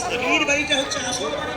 স্বামীর বাড়িটা হচ্ছে আসল বাড়ি।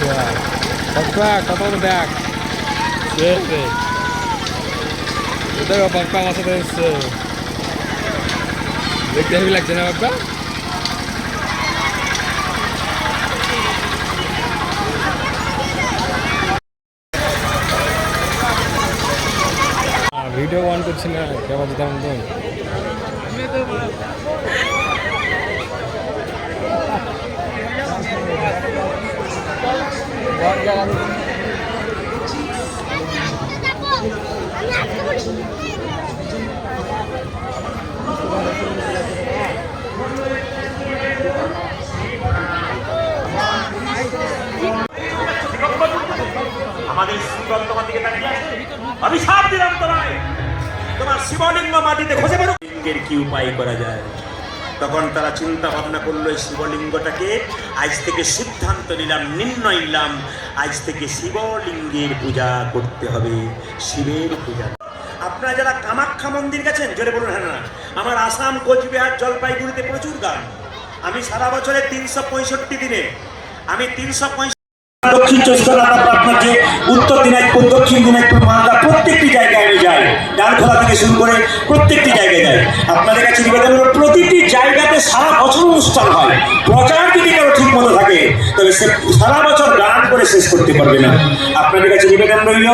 পক্কা কত বড় ব্যাগ সে দেখো পক্কা আমার সাথে এসছে দেখতে হেবি লাগছে না পক্কা ভিডিও অন করছি না কেমন যেতাম তো আমাদের শিবন দিকে তাকিয়ে সাপ দিলাম তোমায়। তোমার শিবলিঙ্গ মাটিতে খসে পড়ো লিঙ্গের কি উপায় করা যায়? তখন তারা চিন্তা ভাবনা করল, এই শিবলিঙ্গটাকে আজ থেকে সিদ্ধান্ত নিলাম, নির্ণয় নিলাম, আজ থেকে শিবলিঙ্গের পূজা করতে হবে, শিবের পূজা। আপনারা যারা কামাখ্যা মন্দির গেছেন, জোরে বলুন হ্যাঁ না আমার আসাম, কোচবিহার, জলপাইগুড়িতে প্রচুর গান। আমি সারা বছরে তিনশো পঁয়ষট্টি দিনে, আমি তিনশো পঁয়ষট্টি দক্ষিণ চব্বিশ পরগনা যে উত্তর দিনাজপুর, দক্ষিণ দিনাজপুর, মালদা প্রত্যেকটি জায়গায় আমি যাই ডালখোলা থেকে শুরু করে প্রত্যেকটি জায়গায় যাই আপনাদের কাছে নিবেদন প্রতিটি জায়গাতে সারা বছর অনুষ্ঠান হয়। প্রচার যদি ঠিক মতো থাকে তবে সে সারা বছর গান করে শেষ করতে পারবে না। আপনাদের কাছে নিবেদন রইল,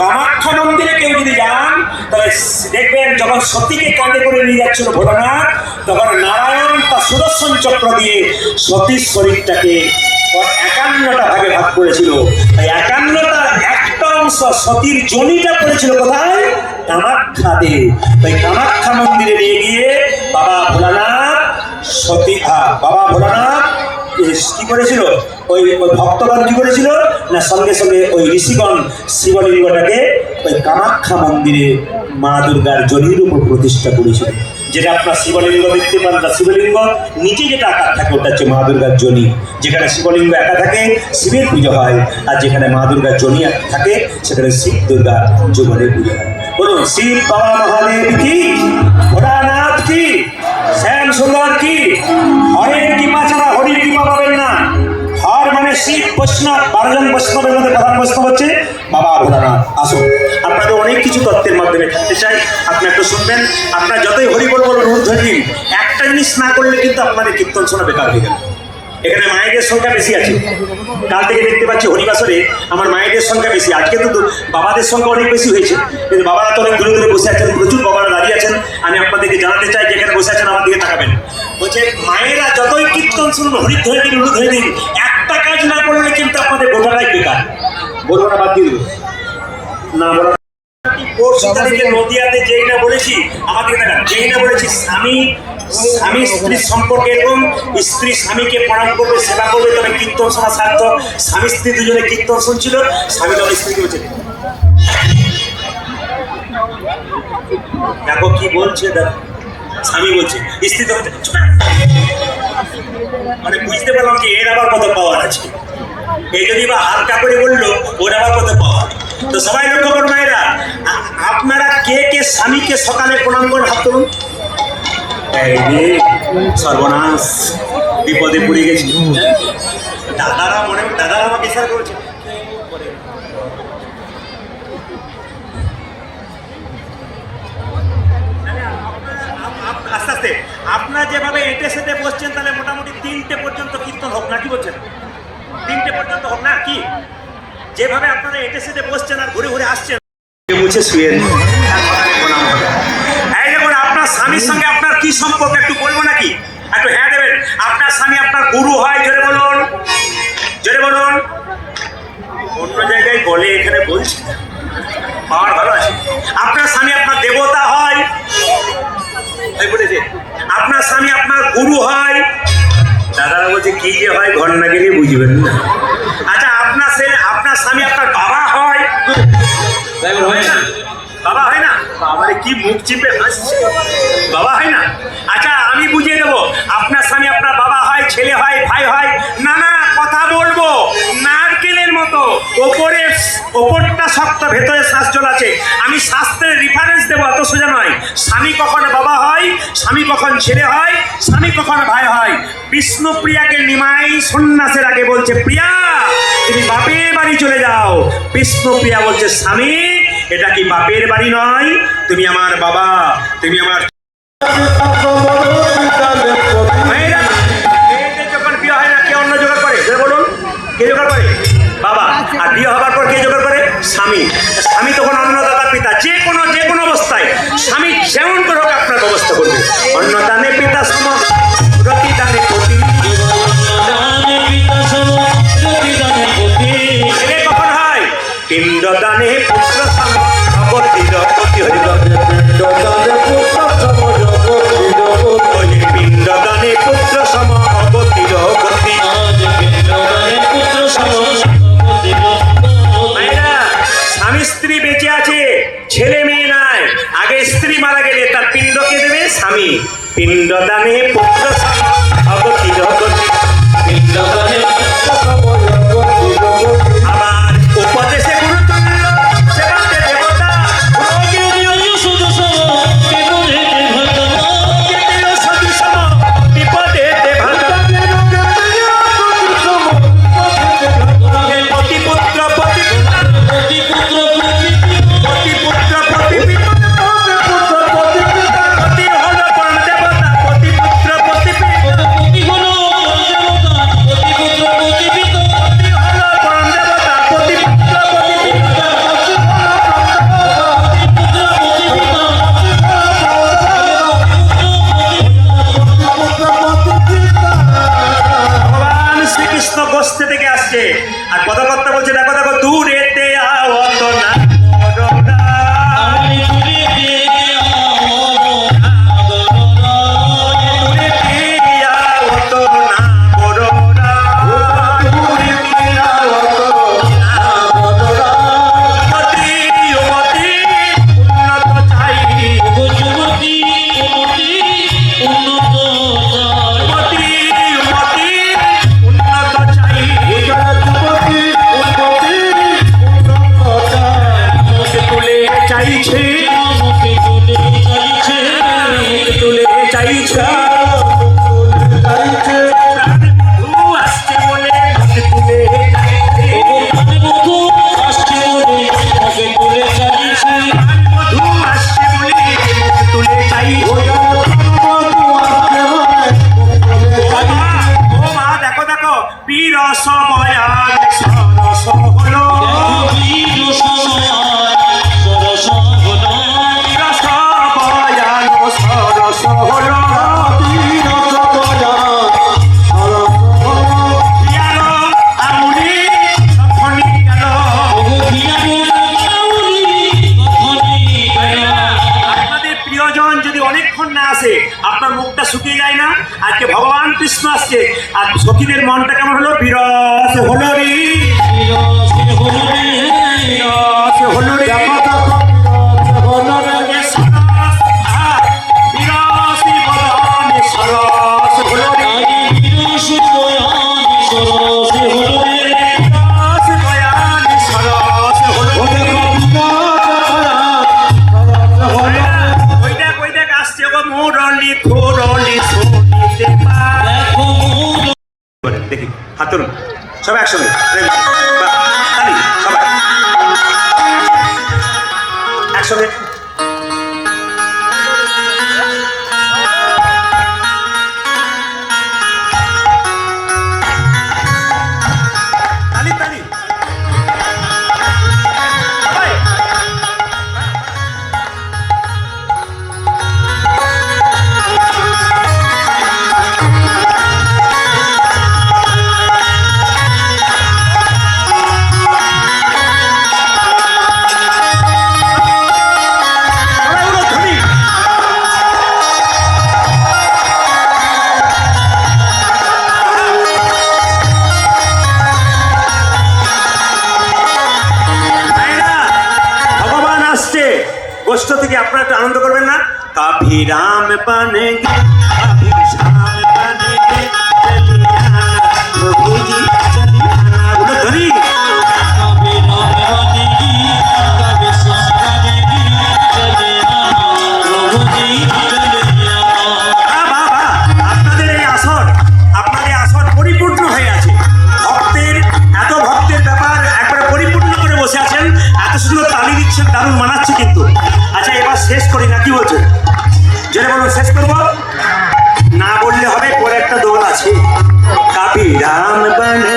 কামাখ্যা মন্দিরে কেউ যদি যান, তাহলে দেখবেন যখন সতীকে কাঁধে করে নিয়ে যাচ্ছিল ভোলানাথ, তখন নারায়ণ তার সুদর্শন চক্র দিয়ে সতীর শরীরটাকে একান্নটা ভাগে ভাগ করেছিল। তাই একান্নটা একটা অংশ সতীর জমিটা পড়েছিল কোথায়? কামাখ্যাতে তাই কামাখ্যা মন্দিরে নিয়ে গিয়ে বাবা ভোলানাথ সতী বাবা ভোলানাথ কি করেছিল? ওই ওই ভক্তগণ কি করেছিল? না, সঙ্গে সঙ্গে ওই ঋষিগণ শিবলিঙ্গটাকে ওই কামাখ্যা মন্দিরে মা দুর্গার জনির উপর প্রতিষ্ঠা করেছিল। যেটা আপনার শিবলিঙ্গ দেখতে পান না শিবলিঙ্গ নিচে যেটা আকার থাকে, ওটা হচ্ছে মা দুর্গার জনি। যেখানে শিবলিঙ্গ একা থাকে, শিবের পুজো হয়, আর যেখানে মা দুর্গার জনি থাকে, সেখানে শিব দুর্গা যুগলের পুজো হয়। বলুন, শিব, বাবা, মহাদেব কি? ভোলানাথ কি? শ্যাম সুন্দর কি? হরের কৃপা ছাড়া হরির কৃপা পাবেন না। বৈষ্ণবের মধ্যে বাবা আসুন। অনেক কিছু তত্ত্বের মাধ্যমে থাকতে চাই, আপনি একটু শুনবেন। আপনার যতই হরি বল বলুন একটা জিনিস না করলে কিন্তু আপনাদের কীর্তন শোনা বেকার হয়ে গেল এখানে মায়েদের সংখ্যা বেশি আছে। কাল থেকে দেখতে পাচ্ছি হরিবাসরে আমার মায়েদের সংখ্যা বেশি। আজকে তো বাবাদের সংখ্যা অনেক বেশি হয়েছে। কিন্তু বাবারা তো অনেক দূরে দূরে বসে আছেন প্রচুর বাবারা দাঁড়িয়ে আছেন। আমি আপনাদেরকে জানাতে চাই যেখানে বসে আছেন আমার দিকে তাকাবেন। বলছে মায়েরা যতই কীর্তন শুনুন হরি ধরে দিন উলু ধরে দিন একটা কাজ না করলে কিন্তু আপনাদের গোটাটাই বেকার। বলব না বাদ দিয়ে না বলো পরশু তারিখে নদিয়াতে যেই না বলেছি আমাকে দেখা যেই না বলেছি স্বামী স্বামী স্ত্রীর সম্পর্কে এরকম স্ত্রী স্বামীকে প্রণাম করবে সেবা করবে তবে কীর্তন শোনা সার্থ স্বামী স্ত্রী দুজনে কীর্তন শুনছিল স্বামী তখন স্ত্রীকে বলছে দেখো কি বলছে দেখো। স্বামী বলছে স্ত্রী তো বলছে, "চুপ কর।" মানে বুঝতে পারলাম যে এর আবার কত পাওয়ার আছে। এই যদি বা হালকা করে বলল ওর আবার কত পাওয়ার তো সবাই লক্ষ্য করুন মায়েরা আপনারা কে কে স্বামীকে সকালে প্রণাম করে হাত রে, সর্বনাশ বিপদে পড়ে গেছি। দাদারা মনে দাদারা আমাকে ইশারা করেছে। আস্তে আস্তে আপনারা যেভাবে এঁটে সেটে বসছেন তাহলে মোটামুটি তিনটে পর্যন্ত কীর্তন হোক না কি বলছেন? তিনটে পর্যন্ত হোক না কি? যেভাবে আপনারা এঁটে সেটে বসছেন আর ঘুরে ঘুরে আসছেন। মুছে শুয়ে? এই দেখুন আপনার স্বামীর সঙ্গে স্বামী সম্পর্কে একটু বলব নাকি? একটু হ্যাঁ দেবেন। আপনার স্বামী আপনার গুরু হয়, জোরে বলুন। জোরে বলুন। অন্য জায়গায় বলে এখানে বলছি। পাওয়ার ভালো আছে। আপনার স্বামী আপনার দেবতা হয়। বলেছে। আপনার স্বামী আপনার গুরু হয়। দাদারা বলছে, কি যে হয় ঘর না গেলে বুঝবেন না। আচ্ছা আপনার সে আপনার স্বামী আপনার বাবা হয়। বাবা হয় না? বাবারে কি মুখ চিপে হাসছে। বাবা হয় না? আচ্ছা আমি বুঝিয়ে দেবো। আপনার স্বামী, আপনার বাবা হয়, ছেলে হয়, ভাই হয়, না না, কথা বলব। নারকেলের মতো ওপরে, ওপরটা শক্ত, ভেতরে জল আছে। আমি শাস্ত্রের রিফারেন্স দেবো অত সোজা নয়। স্বামী কখন বাবা হয়, স্বামী কখন ছেলে হয়, স্বামী কখন ভাই হয়। বিষ্ণুপ্রিয়াকে নিমাই সন্ন্যাসের আগে বলছে, প্রিয়া, তুমি বাপের বাড়ি চলে যাও। বিষ্ণুপ্রিয়া বলছে, স্বামী এটা কি বাপের বাড়ি নয়? তুমি আমার বাবা, তুমি আমার কে অন্য করে? বলুন, কে করে? বাবা, আর বিয়ে হবার পর কে করে? স্বামী। স্বামী তখন অন্নদাতা পিতা। যে কোনো যে কোনো অবস্থায় স্বামী যেমন করে হোক, আপনার ব্যবস্থা করবে। অন্নদানে পিতা আপনার মুখটা শুকিয়ে যায় না আজকে ভগবান কৃষ্ণ আসছে। আর সখীদের মনটা কেমন হলো? বিরস হলো রে। বিরস হলো রে সরস, সবাই একসঙ্গে কাভি রাম পানে গে কাভি শ্যাম পানে গে চলিয়ানা প্রভুজি চলিয়ানা বলো ধরি कभी राम बनेगी कभी श्याम बनेगी चले आना प्रभु जी चले आना বাহ, বাহ, বাহ। আপনাদের এই আসর আপনাদের এই আসর পরিপূর্ণ হয়ে আছে ভক্তের এত ভক্তের ব্যাপার একবারে পরিপূর্ণ করে বসে আছেন এত সুন্দর তালি দিচ্ছেন দারুণ মানাচ্ছে কিন্তু আচ্ছা এবার শেষ করি না কি বলছো যেটা বলব শেষ করব? না বললে হবে পরে একটা দোল আছে। কাবি রাম বনে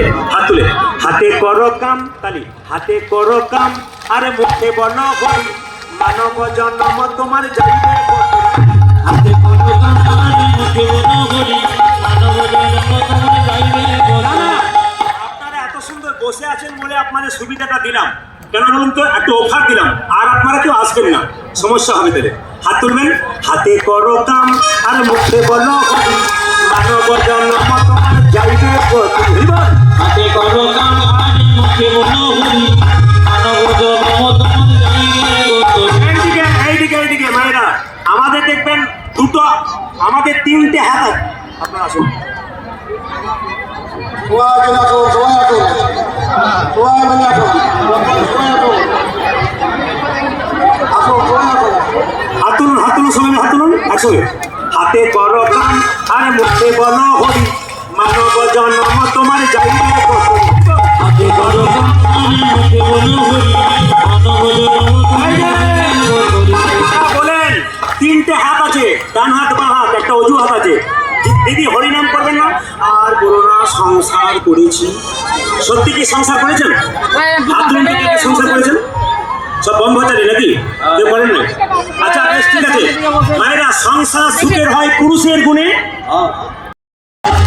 মিলে হাত তুলে। হাতে করো কাম তালি, হাতে করো কাম, আরে মুখে বল হই মানব জন্ম তোমার যাইবে। হাতে কোনো কামানি মুখে মনোহরি মানব জন্ম তোমার যাইবে আপনারা এত সুন্দর বসে আছেন বলে আপনাদের সুবিধাটা দিলাম। কেন বলুন তো? একটু অফার দিলাম। আর আপনারা কেউ আসবেন না। সমস্যা হবে তাহলে। হাত তুলবেন। হাতে করো কাম, আর মুখে বলো মানব জন্ম তোমার যাইবে কত। হাতে করো কামানি মুখে মনোহরি। মানব জন্ম তোমার যাইবে বলা এইদিকে এইদিকে এইদিকে মায়েরা আমাদের দেখবেন দুটো আমাদের তিনটে হাত আছে। আপনারা আসুন। মিলে আসুন সবাই আসুন সবাই মিলে আসুন হাত করো কাম আর মুখে বলো হরি মানব জন্ম তোমার যাইবে হাতে করো বলেন। তিনটে হাত আছে ডান হাত বা হাত একটা অজু হাত আছে। দিদি হরিনাম করবেন না? আর বলো না সংসার করেছি। সত্যি কি সংসার করেছেন? কে কে সংসার করেছেন? সব ব্রহ্মচারী নাকি? কেউ করেন না আচ্ছা বেশ ঠিক আছে। মায়েরা সংসার সুখের হয় পুরুষের গুণে।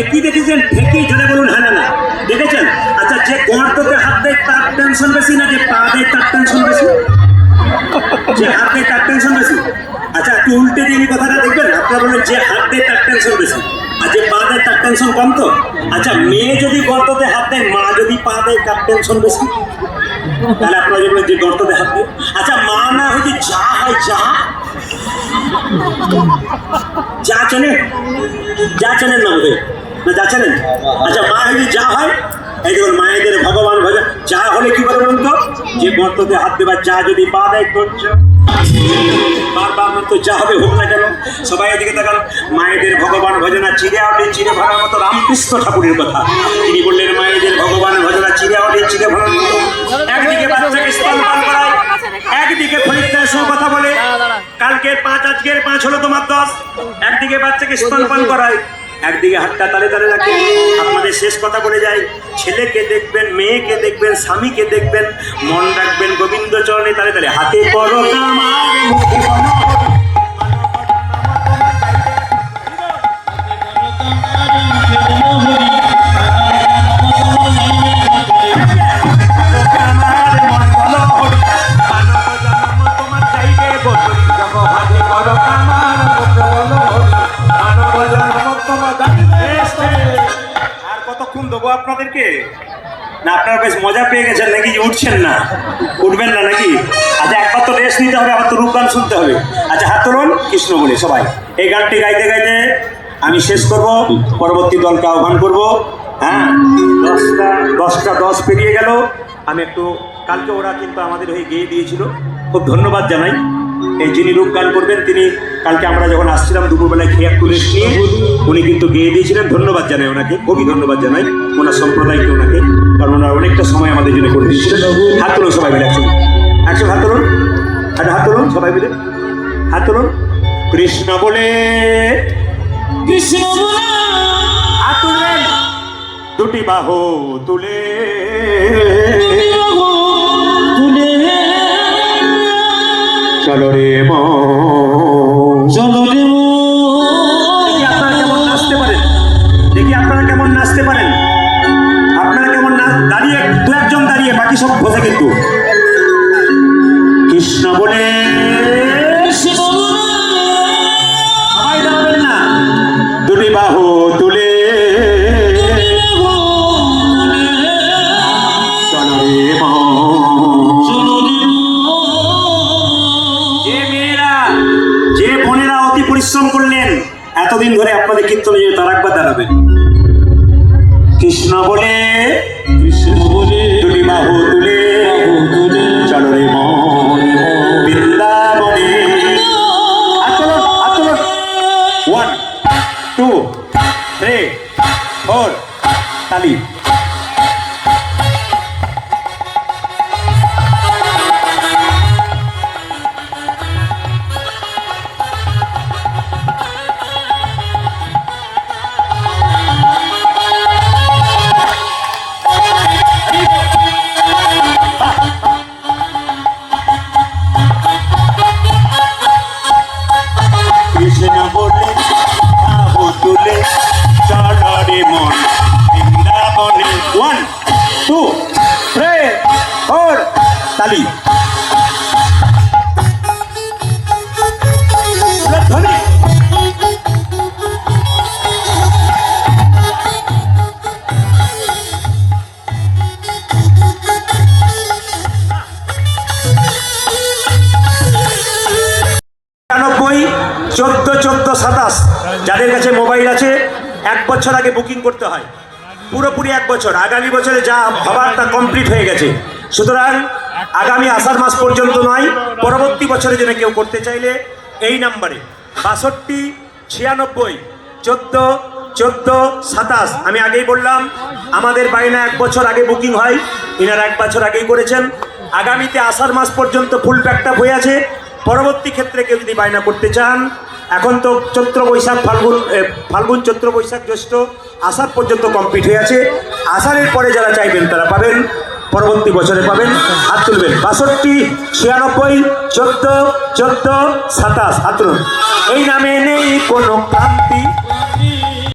ফেঁকি দেখেছেন ফেঁকি ধরে বলুন হ্যাঁ না দেখেছেন? আচ্ছা যে গর্ততে হাত দেয়, তার টেনশন বেশি না যে পা দেয়, তার টেনশন বেশি? যে হাত দেয়, তার টেনশন বেশি? আচ্ছা একটু উল্টে দিয়ে কথাটা দেখবেন, আপনারা বলেন যে হাত দেয়, তার টেনশন বেশি। আর যে পা দেয়, তার টেনশন কম তো? আচ্ছা মেয়ে যদি গর্ততে হাত দেয়, মা যদি পা দেয়, তার টেনশন বেশি? তাহলে আপনারা বলবেন যে গর্ততে হাত দেয়। আচ্ছা মা না হচ্ছে যা হয়, যা। যা চেনে? যা চেনেন না বোধ না যা চেনেন আচ্ছা মা যা হয়, এই মায়েদের ভগবান ভজন, যা হলে কি করে বলুন তো? যে গর্ততে হাত দেবার যা যদি পা দেয় করছ বারবার যা হবে হোক না কেন, সবাই এদিকে তাকান। মায়েদের ভগবান ভজনা চিরে আউলি চিরে ভরার মতো রামকৃষ্ণ ঠাকুরের কথা। তিনি বললেন, মায়েদের ভগবান ভজনা চিরে আউলি চিরে ভরার মতো। একদিকে বাচ্চাকে স্তনপান করায় একদিকে খরিদ্দার সঙ্গে কথা বলে। কালকের পাঁচ, আজকের পাঁচ হলো তোমার দশ। একদিকে বাচ্চাকে স্তনপান করায় একদিকে হাতটা তালে তালে রাখে আপনাদের শেষ কথা বলে যাই। ছেলেকে দেখবেন মেয়েকে দেখবেন স্বামীকে দেখবেন মন রাখবেন গোবিন্দ চরণে তালে তালে। হাতে করো কামার, আপনাদেরকে? না, আপনারা বেশ মজা পেয়ে গেছেন নাকি? উঠছেন না। উঠবেন না নাকি? আচ্ছা একবার তো রেস্ট নিতে হবে আবার তো রূপ গান শুনতে হবে। আচ্ছা হাত তুলুন কৃষ্ণ বলে সবাই। এই গানটি গাইতে গাইতে আমি শেষ করব, পরবর্তী দলকে আহ্বান করব। হ্যাঁ? দশটা দশটা দশ পেরিয়ে গেল। আমি একটু, কালকে ওরা কিন্তু আমাদের হয়ে গিয়ে দিয়েছিল। খুব ধন্যবাদ জানাই। এই যিনি রূপ গান করবেন তিনি কালকে আমরা যখন আসছিলাম দুপুরবেলায় খেয়ে রেস্ট নিয়ে উনি কিন্তু গেয়ে দিয়েছিলেন। ধন্যবাদ জানাই ওনাকে খুবই ধন্যবাদ জানাই। ওনার সম্প্রদায়কে ওনাকে কারণ ওনারা অনেকটা সময় আমাদের জন্য করে দিয়েছিলেন। হাত তুলুন সবাই মিলে একশো একশো হাত তুলুন। একটা হাত তুলুন সবাই মিলে। হাত তুলুন। কৃষ্ণ বলে। কৃষ্ণ বলে। হাত তুলবেন দুটি বাহু তুলে। তুলে চলো রে চলো রে আপনারা কেমন নাচতে পারেন? দেখি আপনারা কেমন নাচতে পারেন। আপনারা কেমন দাঁড়িয়ে, দু একজন দাঁড়িয়ে, বাকি সব বসে কিন্তু। কৃষ্ণ বলে বছর আগে বুকিং করতে হয়। পুরোপুরি এক বছর। আগামী বছরে যা হবার তা কমপ্লিট হয়ে গেছে। সুতরাং আগামী আষাঢ় মাস পর্যন্ত নয়, পরবর্তী বছরে যেন কেউ করতে চাইলে এই নাম্বারে বাষট্টি, ছিয়ানব্বই, চোদ্দ চোদ্দ, সাতাশ। আমি আগেই বললাম, আমাদের বাইনা এক বছর আগে বুকিং হয়। ইনারা এক বছর আগেই করেছেন। আগামীতে আষাঢ় মাস পর্যন্ত ফুল প্যাকটা হয়ে আছে। পরবর্তী ক্ষেত্রে কেউ যদি বায়না করতে চান এখন তো চৈত্র বৈশাখ, ফাল্গুন ফাল্গুন, চৈত্র বৈশাখ জ্যৈষ্ঠ আষাঢ় পর্যন্ত কমপ্লিট হয়ে আছে। আষাঢ়ের পরে যারা চাইবেন, তারা পাবেন। পরবর্তী বছরে পাবেন, হাত তুলবেন। বাষট্টি, ছিয়ানব্বই, চোদ্দ চোদ্দ, সাতাশ, হাত তুলুন। এই নামে নেই কোনো ক্রান্তি